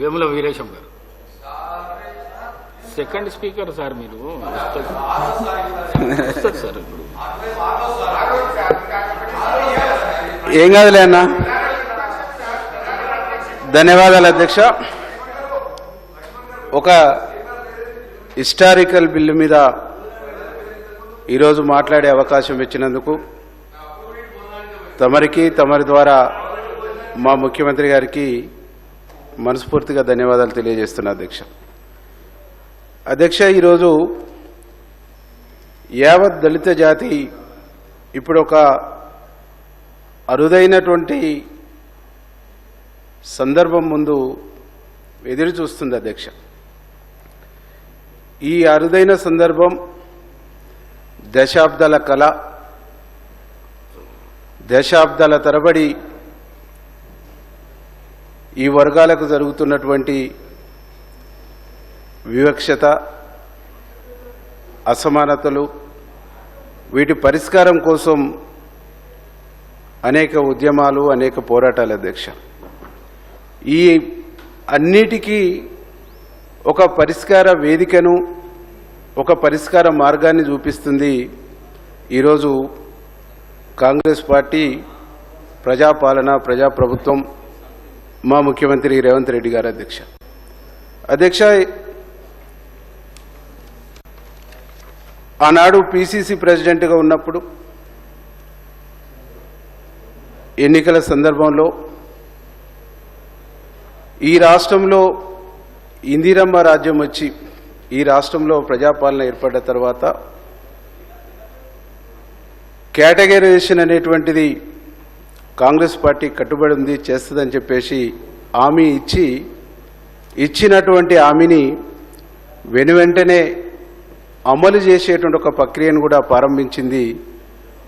వేముల వీరేశం గారు. Second speaker sir మీరు. వస్తారు సార్ ఇప్పుడు. ఏం కాదులే అన్న. ధన్యవాదాలు అధ్యక్ష. ఒక హిస్టారికల్ బిల్లు మీద ఈరోజు మాట్లాడే అవకాశం ఇచ్చినందుకు తమరికి తమరి ద్వారా మా ముఖ్యమంత్రి గారికి మనస్ఫూర్తిగా ధన్యవాదాలు తెలియజేస్తున్నా అధ్యక్ష. అధ్యక్ష ఈరోజు యావత్ దళిత జాతి ఇప్పుడు ఒక అరుదైనటువంటి సందర్భం ముందు ఎదురు చూస్తుంది అధ్యక్ష. ఈ అరుదైన సందర్భం దశాబ్దాల కళ దశాబ్దాల తరబడి ఈ వర్గాలకు జరుగుతున్నటువంటి వివక్షత అసమానతలు వీటి పరిష్కారం కోసం అనేక ఉద్యమాలు అనేక పోరాటాలు అధ్యక్ష. ఈ అన్నిటికీ ఒక పరిష్కార వేదికను ఒక పరిష్కార మార్గాన్ని చూపిస్తుంది ఈరోజు కాంగ్రెస్ పార్టీ ప్రజాపాలన ప్రజాప్రభుత్వం మా ముఖ్యమంత్రి రేవంత్ రెడ్డి గారు అధ్యక్ష. అధ్యక్ష ఆనాడు పిసిసి ప్రెసిడెంట్గా ఉన్నప్పుడు ఎన్నికల సందర్భంలో ఈ రాష్ట్రంలో ఇందిరమ్మ రాజ్యం వచ్చి ఈ రాష్ట్రంలో ప్రజాపాలన ఏర్పడ్డ తర్వాత కేటగరైజేషన్ అనేటువంటిది కాంగ్రెస్ పార్టీ కట్టుబడి ఉంది చేస్తుందని చెప్పేసి హామీ ఇచ్చి ఇచ్చినటువంటి హామీని వెనువెంటనే అమలు చేసేటువంటి ఒక ప్రక్రియను కూడా ప్రారంభించింది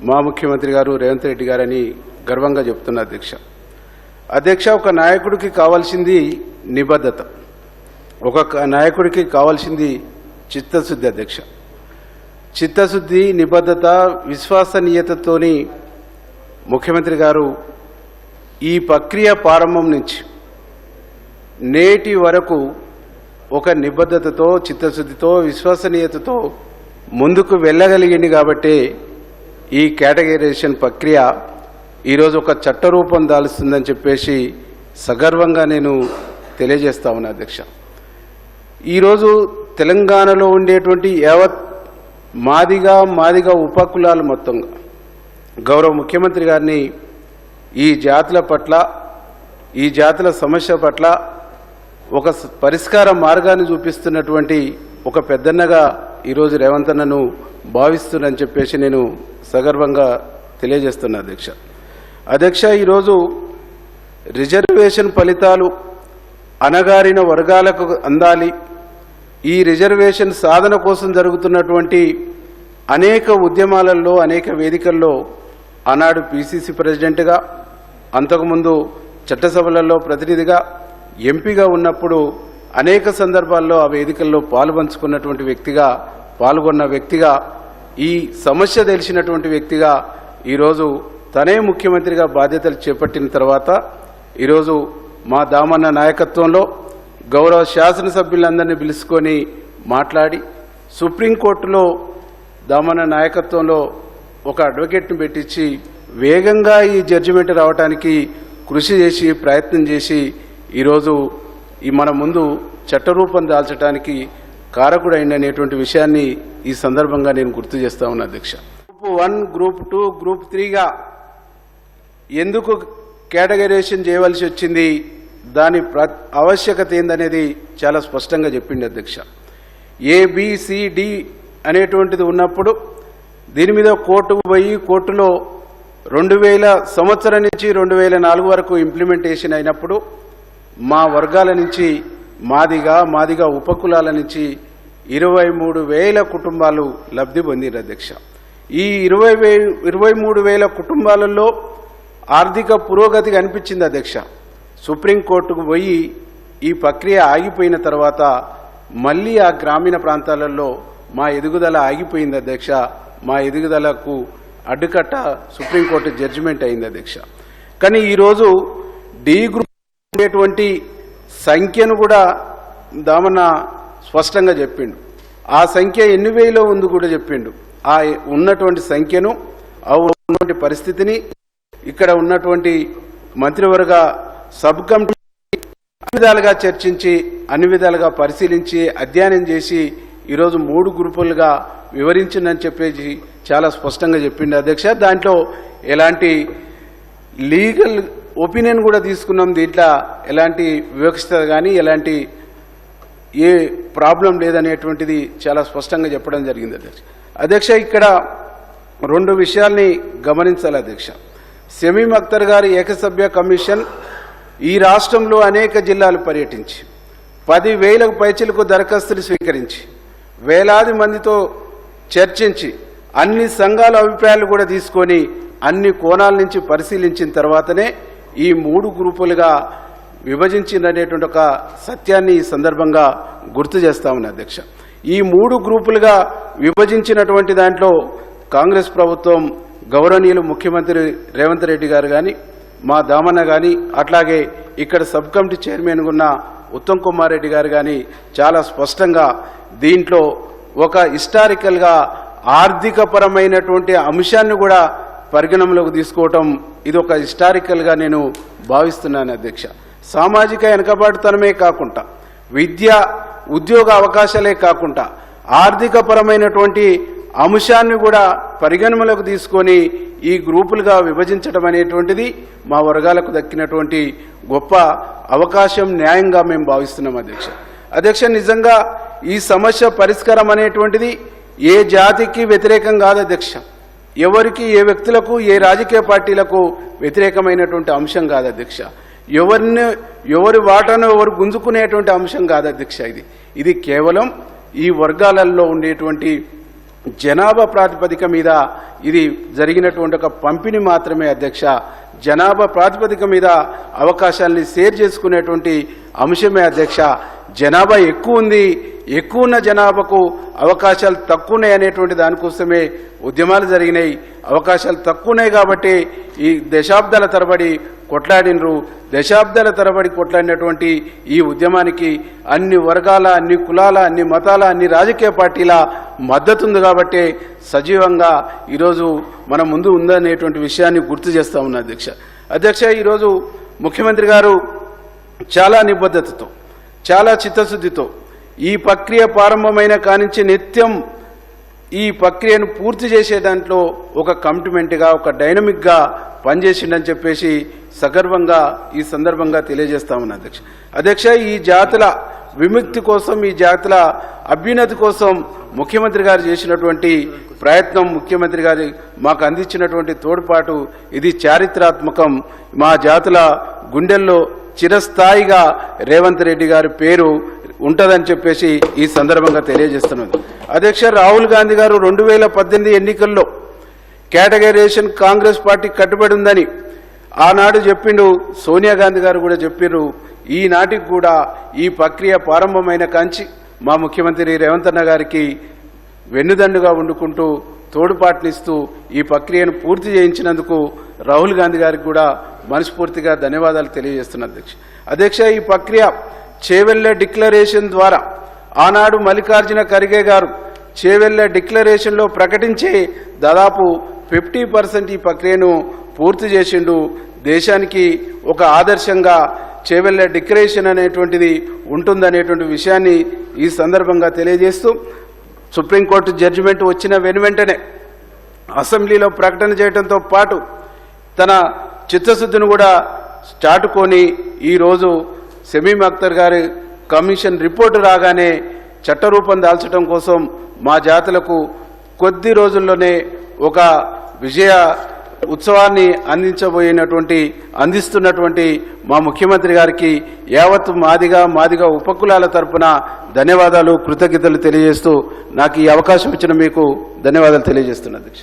మా ముఖ్యమంత్రి గారు రేవంత్ రెడ్డి గారని గర్వంగా చెప్తున్న అధ్యక్ష. అధ్యక్ష ఒక నాయకుడికి కావాల్సింది నిబద్ధత. ఒక నాయకుడికి కావాల్సింది చిత్తశుద్ధి అధ్యక్ష. చిత్తశుద్ధి నిబద్ధత విశ్వసనీయతతోని ముఖ్యమంత్రి గారు ఈ ప్రక్రియ ప్రారంభం నుంచి నేటి వరకు ఒక నిబద్ధతతో చిత్తశుద్ధితో విశ్వసనీయతతో ముందుకు వెళ్ళగలిగింది కాబట్టి ఈ కేటగరైజేషన్ ప్రక్రియ ఈరోజు ఒక చట్టరూపం దాలుస్తుందని చెప్పేసి సగర్వంగా నేను తెలియజేస్తా ఉన్నా అధ్యక్ష. ఈరోజు తెలంగాణలో ఉండేటువంటి యావత్ మాదిగా మాదిగా ఉపకులాలు మొత్తంగా గౌరవ ముఖ్యమంత్రి గారిని ఈ జాతుల పట్ల ఈ జాతుల సమస్య పట్ల ఒక పరిష్కార మార్గాన్ని చూపిస్తున్నటువంటి ఒక పెద్దన్నగా ఈరోజు రేవంత్ అన్నను భావిస్తున్నానని చెప్పేసి నేను సగర్వంగా తెలియజేస్తున్నా అధ్యక్ష. అధ్యక్ష ఈరోజు రిజర్వేషన్ ఫలితాలు అణగారిన వర్గాలకు అందాలి. ఈ రిజర్వేషన్ సాధన కోసం జరుగుతున్నటువంటి అనేక ఉద్యమాలలో అనేక వేదికల్లో ఆనాడు పిసిసి ప్రెసిడెంట్గా అంతకుముందు చట్టసభలలో ప్రతినిధిగా ఎంపీగా ఉన్నప్పుడు అనేక సందర్భాల్లో ఆ వేదికల్లో పాల్పంచుకున్నటువంటి వ్యక్తిగా పాల్గొన్న వ్యక్తిగా ఈ సమస్య తెలిసినటువంటి వ్యక్తిగా ఈరోజు తనే ముఖ్యమంత్రిగా బాధ్యతలు చేపట్టిన తర్వాత ఈరోజు మా దామన్న నాయకత్వంలో గౌరవ శాసనసభ్యులందరినీ పిలుచుకొని మాట్లాడి సుప్రీంకోర్టులో దామన్న నాయకత్వంలో ఒక అడ్వకేట్ను పెట్టించి వేగంగా ఈ జడ్జిమెంట్ రావడానికి కృషి చేసి ప్రయత్నం చేసి ఈరోజు ఈ మన ముందు చట్టరూపం దాల్చడానికి కారకుడైందనేటువంటి విషయాన్ని ఈ సందర్భంగా నేను గుర్తు చేస్తా ఉన్నా అధ్యక్ష. Group one group two group త్రీగా ఎందుకు కేటగరైజేషన్ చేయవలసి వచ్చింది? దాని ఆవశ్యకత ఏందనేది చాలా స్పష్టంగా చెప్పింది అధ్యక్ష. ఏబిసిడి అనేటువంటిది ఉన్నప్పుడు దీని మీద కోర్టుకు పోయి కోర్టులో రెండు వేల సంవత్సరం నుంచి రెండు వేల నాలుగు వరకు ఇంప్లిమెంటేషన్ అయినప్పుడు మా వర్గాల నుంచి మాదిగా మాదిగా ఉపకులాల నుంచి ఇరవై మూడు వేల కుటుంబాలు లబ్ధి పొందిన అధ్యక్ష. ఈ ఇరవై వే ఇరవై మూడు వేల కుటుంబాలలో ఆర్థిక పురోగతి కనిపించింది అధ్యక్ష. సుప్రీంకోర్టుకు పోయి ఈ ప్రక్రియ ఆగిపోయిన తర్వాత మళ్ళీ ఆ గ్రామీణ ప్రాంతాలలో మా ఎదుగుదల ఆగిపోయింది అధ్యక్ష. మా ఎదుగుదలకు అడ్డుకట్ట సుప్రీంకోర్టు జడ్జిమెంట్ అయింది అధ్యక్ష. కానీ ఈరోజు డి గ్రూప్ ఉండేటువంటి సంఖ్యను కూడా దామన్న స్పష్టంగా చెప్పిండు. ఆ సంఖ్య ఎన్ని వేలో ఉంది కూడా చెప్పిండు. ఆ ఉన్నటువంటి సంఖ్యను ఆ ఉన్నటువంటి పరిస్థితిని ఇక్కడ ఉన్నటువంటి మంత్రివర్గ సబ్ కమిటీ అన్ని విధాలుగా చర్చించి అన్ని విధాలుగా పరిశీలించి అధ్యయనం చేసి ఈరోజు మూడు గ్రూపులుగా వివరించిందని చెప్పేసి చాలా స్పష్టంగా చెప్పింది అధ్యక్ష. దాంట్లో ఎలాంటి లీగల్ ఒపీనియన్ కూడా తీసుకున్నాం. దీంట్లో ఎలాంటి వివక్షత కానీ ఎలాంటి ఏ ప్రాబ్లం లేదనేటువంటిది చాలా స్పష్టంగా చెప్పడం జరిగింది అధ్యక్ష. అధ్యక్ష ఇక్కడ రెండు విషయాల్ని గమనించాలి అధ్యక్ష. సెమీం అఖ్తర్ గారి ఏకసభ్య కమిషన్ ఈ రాష్ట్రంలో అనేక జిల్లాలు పర్యటించి పదివేలకు పైచిలకు దరఖాస్తులు స్వీకరించి వేలాది మందితో చర్చించి అన్ని సంఘాల అభిప్రాయాలు కూడా తీసుకొని అన్ని కోణాల నుంచి పరిశీలించిన తర్వాతనే ఈ మూడు గ్రూపులుగా విభజించిందనేటువంటి ఒక సత్యాన్ని ఈ సందర్భంగా గుర్తు చేస్తా ఉన్నా అధ్యక్ష. ఈ మూడు గ్రూపులుగా విభజించినటువంటి దాంట్లో కాంగ్రెస్ ప్రభుత్వం గౌరవనీయులు ముఖ్యమంత్రి రేవంత్ రెడ్డి గారు కానీ మా దామన్న కానీ అట్లాగే ఇక్కడ సబ్ కమిటీ చైర్మన్ ఉన్న ఉత్తమ్ కుమార్ రెడ్డి గారు కానీ చాలా స్పష్టంగా దీంట్లో ఒక హిస్టారికల్గా ఆర్థికపరమైనటువంటి అంశాన్ని కూడా పరిగణంలోకి తీసుకోవటం ఇది ఒక హిస్టారికల్గా నేను భావిస్తున్నాను అధ్యక్ష. సామాజిక వెనకబాటుతనమే కాకుండా విద్య ఉద్యోగ అవకాశాలే కాకుండా ఆర్థికపరమైనటువంటి అంశాన్ని కూడా పరిగణనలోకి తీసుకొని ఈ గ్రూపులుగా విభజించడం అనేటువంటిది మా వర్గాలకు దక్కినటువంటి గొప్ప అవకాశం న్యాయంగా మేము భావిస్తున్నాం అధ్యక్ష. అధ్యక్ష నిజంగా ఈ సమస్య పరిష్కారం అనేటువంటిది ఏ జాతికి వ్యతిరేకం కాదు అధ్యక్ష. ఎవరికి ఏ వ్యక్తులకు ఏ రాజకీయ పార్టీలకు వ్యతిరేకమైనటువంటి అంశం కాదు అధ్యక్ష. ఎవరిని ఎవరి వాటాను ఎవరు గుంజుకునేటువంటి అంశం కాదు అధ్యక్ష ఇది. ఇది కేవలం ఈ వర్గాలలో ఉండేటువంటి జనాభా ప్రాతిపదిక మీద ఇది జరిగినటువంటి ఒక పంపిణీ మాత్రమే అధ్యక్ష. జనాభా ప్రాతిపదిక మీద అవకాశాలని షేర్ చేసుకునేటువంటి అంశమే అధ్యక్ష. జనాభా ఎక్కువ ఉంది. ఎక్కువ ఉన్న జనాభాకు అవకాశాలు తక్కువన్నాయి అనేటువంటి దానికోసమే ఉద్యమాలు జరిగినాయి. అవకాశాలు తక్కువన్నాయి కాబట్టి ఈ దశాబ్దాల తరబడి కొట్లాడినరు. దశాబ్దాల తరబడి కొట్లాడినటువంటి ఈ ఉద్యమానికి అన్ని వర్గాల అన్ని కులాల అన్ని మతాల అన్ని రాజకీయ పార్టీల మద్దతు ఉంది కాబట్టి సజీవంగా ఈరోజు మన ముందు ఉందనేటువంటి విషయాన్ని గుర్తు చేస్తా ఉన్నా అధ్యక్ష. అధ్యక్ష ఈరోజు ముఖ్యమంత్రి గారు చాలా నిబద్ధతతో చాలా చిత్తశుద్ధితో ఈ ప్రక్రియ ప్రారంభమైన కానించి నిత్యం ఈ ప్రక్రియను పూర్తి చేసే దాంట్లో ఒక కమిట్మెంట్గా ఒక డైనమిక్గా పనిచేసిండని చెప్పేసి సగర్వంగా ఈ సందర్భంగా తెలియజేస్తామని అధ్యక్ష. అధ్యక్ష ఈ జాతుల విముక్తి కోసం ఈ జాతుల అభ్యున్నతి కోసం ముఖ్యమంత్రి గారు చేసినటువంటి ప్రయత్నం ముఖ్యమంత్రి గారి మాకు అందించినటువంటి తోడ్పాటు ఇది చారిత్రాత్మకం. మా జాతుల గుండెల్లో చిరస్థాయిగా రేవంత్ రెడ్డి గారి పేరు ఉంటుందని చెప్పేసి ఈ సందర్భంగా తెలియజేస్తున్నది. అధ్యక్ష రాహుల్ గాంధీ గారు రెండు వేల పద్దెనిమిది ఎన్నికల్లో కేటగరైజేషన్ కాంగ్రెస్ పార్టీ కట్టుబడి ఉందని ఆనాడు చెప్పిండు సోనియా గాంధీ గారు కూడా చెప్పారు ఈనాటికి కూడా ఈ ప్రక్రియ ప్రారంభమైన కాంచి మా ముఖ్యమంత్రి రేవంత్ అన్న గారికి వెన్నుదండుగా వండుకుంటూ తోడుపాటునిస్తూ ఈ ప్రక్రియను పూర్తి చేయించినందుకు రాహుల్ గాంధీ గారికి కూడా మనస్ఫూర్తిగా ధన్యవాదాలు తెలియజేస్తున్నారు అధ్యక్ష. అధ్యక్ష ఈ ప్రక్రియ చేవెళ్ళ డిక్లరేషన్ ద్వారా ఆనాడు మల్లికార్జున ఖర్గే గారు చేవెళ్ళ డిక్లరేషన్లో ప్రకటించి దాదాపు ఫిఫ్టీ పర్సెంట్ ఈ ప్రక్రియను పూర్తి చేసిండు. దేశానికి ఒక ఆదర్శంగా చేవెళ్ళ డిక్లరేషన్ అనేటువంటిది ఉంటుందనేటువంటి విషయాన్ని ఈ సందర్భంగా తెలియజేస్తూ సుప్రీంకోర్టు జడ్జిమెంట్ వచ్చిన వెను వెంటనే అసెంబ్లీలో ప్రకటన చేయడంతో పాటు తన చిత్తశుద్ధిని కూడా చాటుకొని ఈరోజు సెమీం అఖ్తర్ గారి కమిషన్ రిపోర్టు రాగానే చట్టరూపం దాల్చడం కోసం మా జాతులకు కొద్ది రోజుల్లోనే ఒక విజయ ఉత్సవాన్ని అందించబోయినటువంటి అందిస్తున్నటువంటి మా ముఖ్యమంత్రి గారికి యావత్ మాదిగా మాదిగా ఉపకులాల తరపున ధన్యవాదాలు కృతజ్ఞతలు తెలియజేస్తూ నాకు ఈ అవకాశం ఇచ్చిన మీకు ధన్యవాదాలు తెలియజేస్తున్నా అధ్యక్ష.